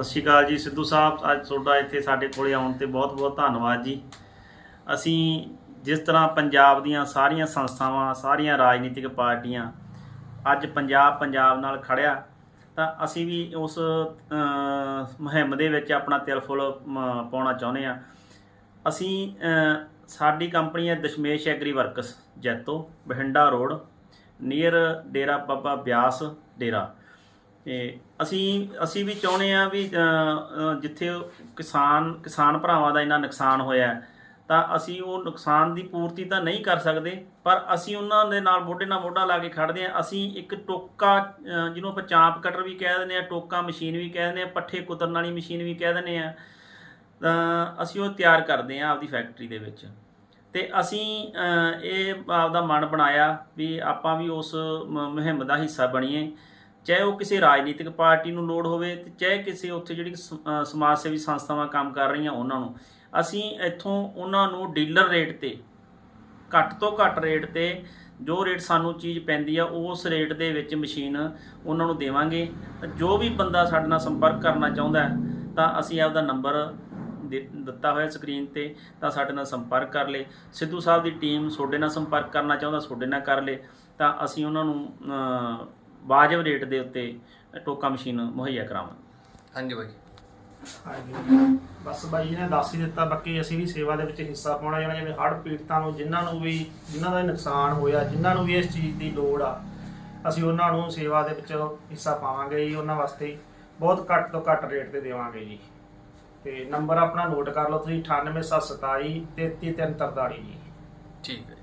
ਸਤਿ ਸ਼੍ਰੀ ਅਕਾਲ ਜੀ ਸਿੱਧੂ ਸਾਹਿਬ, ਅੱਜ ਤੁਹਾਡਾ ਇੱਥੇ ਸਾਡੇ ਕੋਲੇ ਆਉਣ ਤੇ ਬਹੁਤ-ਬਹੁਤ ਧੰਨਵਾਦ ਜੀ। ਅਸੀਂ ਜਿਸ ਤਰ੍ਹਾਂ ਪੰਜਾਬ ਦੀਆਂ ਸਾਰੀਆਂ ਸੰਸਥਾਵਾਂ, ਸਾਰੀਆਂ ਰਾਜਨੀਤਿਕ ਪਾਰਟੀਆਂ ਅੱਜ ਪੰਜਾਬ ਪੰਜਾਬ ਨਾਲ ਖੜਿਆ, ਤਾਂ ਅਸੀਂ ਵੀ ਉਸ ਮੁਹਿੰਮ ਦੇ ਵਿੱਚ ਆਪਣਾ ਤਿਲ ਫੁੱਲ ਪਾਉਣਾ ਚਾਹੁੰਦੇ ਆ ਅਸੀਂ ਸਾਡੀ ਕੰਪਨੀ ਹੈ Dashmesh agri works, Jaito, Bathinda road, near Dera Baba Beas ਡੇਰਾ। ਤੇ ਅਸੀਂ ਅਸੀਂ ਵੀ ਚਾਹੁੰਦੇ ਆ ਵੀ ਜਿੱਥੇ ਕਿਸਾਨ ਕਿਸਾਨ ਭਰਾਵਾਂ ਦਾ ਇੰਨਾ ਨੁਕਸਾਨ ਹੋਇਆ ਤਾਂ ਅਸੀਂ ਉਹ ਨੁਕਸਾਨ ਦੀ ਪੂਰਤੀ ਤਾਂ ਨਹੀਂ ਕਰ ਸਕਦੇ, ਪਰ ਅਸੀਂ ਉਹਨਾਂ ਦੇ ਨਾਲ ਮੋਢੇ ਨਾਲ ਮੋਢਾ ਲਾ ਕੇ ਖੜਦੇ ਆ ਅਸੀਂ ਇੱਕ ਟੋਕਾ ਜਿਹਨੂੰ ਆਪਾਂ ਚਾਂਪ ਕਟਰ ਵੀ ਕਹਿ ਦਿੰਦੇ ਆ ਟੋਕਾ ਮਸ਼ੀਨ ਵੀ ਕਹਿ ਦਿੰਦੇ ਆ ਪੱਠੇ ਕੁਤਰਨ ਵਾਲੀ ਮਸ਼ੀਨ ਵੀ ਕਹਿ ਦਿੰਦੇ ਆ ਤਾਂ ਅਸੀਂ ਉਹ ਤਿਆਰ ਕਰਦੇ ਆ ਆਪਦੀ ਫੈਕਟਰੀ ਦੇ ਵਿੱਚ। ਤੇ ਅਸੀਂ ਇਹ ਆਪਦਾ ਮਨ ਬਣਾਇਆ ਵੀ ਆਪਾਂ ਵੀ ਉਸ ਮੁਹਿੰਮ ਦਾ ਹਿੱਸਾ ਬਣੀਏ। ਚਾਹੇ ਉਹ ਕਿਸੇ ਰਾਜਨੀਤਿਕ ਪਾਰਟੀ ਨੂੰ ਲੋੜ ਹੋਵੇ ਤੇ ਚਾਹੇ ਕਿਸੇ ਉੱਥੇ ਜਿਹੜੀ ਸ- ਸਮਾਜ ਸੇਵੀ ਸੰਸਥਾਵਾਂ ਕੰਮ ਕਰ ਰਹੀਆਂ ਉਹਨਾਂ ਨੂੰ ਅਸੀਂ ਇੱਥੋਂ ਉਹਨਾਂ ਨੂੰ ਡੀਲਰ ਰੇਟ ਤੇ ਘੱਟ ਤੋਂ ਘੱਟ ਰੇਟ ਤੇ ਜੋ ਰੇਟ ਸਾਨੂੰ ਚੀਜ਼ ਪੈਂਦੀ ਆ ਉਸ ਰੇਟ ਦੇ ਵਿੱਚ ਮਸ਼ੀਨ ਉਹਨਾਂ ਨੂੰ ਦੇਵਾਂਗੇ। ਜੋ ਵੀ ਬੰਦਾ ਸਾਡੇ ਨਾਲ ਸੰਪਰਕ ਕਰਨਾ ਚਾਹੁੰਦਾ ਹੈ, ਤਾਂ ਅਸੀਂ ਆਪਦਾ ਨੰਬਰ ਦੇ- ਦਿੱਤਾ ਹੋਇਆ ਸਕਰੀਨ ਤੇ ਤਾਂ ਸਾਡੇ ਨਾਲ ਸੰਪਰਕ ਕਰ ਲੇ। ਸਿੱਧੂ ਸਾਹਿਬ ਦੀ ਟੀਮ ਤੁਹਾਡੇ ਨਾਲ ਸੰਪਰਕ ਕਰਨਾ ਚਾਹੁੰਦਾ ਤੁਹਾਡੇ ਨਾਲ ਕਰ ਲੇ। ਤਾਂ ਅਸੀਂ ਉਹਨਾਂ ਨੂੰ ਵਾਜਬ ਰੇਟ ਦੇ ਉੱਤੇ ਟੋਕਾ ਮਸ਼ੀਨ ਮੁਹੱਈਆ ਕਰਾਵਾਂਗੇ ਹਾਂਜੀ ਬਾਈ। ਹਾਂਜੀ। ਬਸ ਬਾਈ ਜੀ ਨੇ ਦੱਸ ਹੀ ਦਿੱਤਾ ਬਾਕੀ ਅਸੀਂ ਵੀ ਸੇਵਾ ਦੇ ਵਿੱਚ ਹਿੱਸਾ ਪਾਉਣਾ ਜਾਣਾ ਜਿਵੇਂ ਹੜ੍ਹ ਪੀੜਤਾਂ ਨੂੰ ਜਿਨ੍ਹਾਂ ਨੂੰ ਵੀ ਜਿਨ੍ਹਾਂ ਦਾ ਨੁਕਸਾਨ ਹੋਇਆ ਜਿਨ੍ਹਾਂ ਨੂੰ ਵੀ ਇਸ ਚੀਜ਼ ਦੀ ਲੋੜ ਆ ਅਸੀਂ ਉਹਨਾਂ ਨੂੰ ਸੇਵਾ ਦੇ ਵਿੱਚ ਹਿੱਸਾ ਪਾਵਾਂਗੇ ਜੀ ਉਹਨਾਂ ਵਾਸਤੇ ਬਹੁਤ ਘੱਟ ਤੋਂ ਘੱਟ ਰੇਟ ਤੇ ਦੇਵਾਂਗੇ ਜੀ। ਤੇ ਨੰਬਰ ਆਪਣਾ ਨੋਟ ਕਰ ਲਓ ਤੁਸੀਂ 98727 33343 ਜੀ। ਠੀਕ ਹੈ।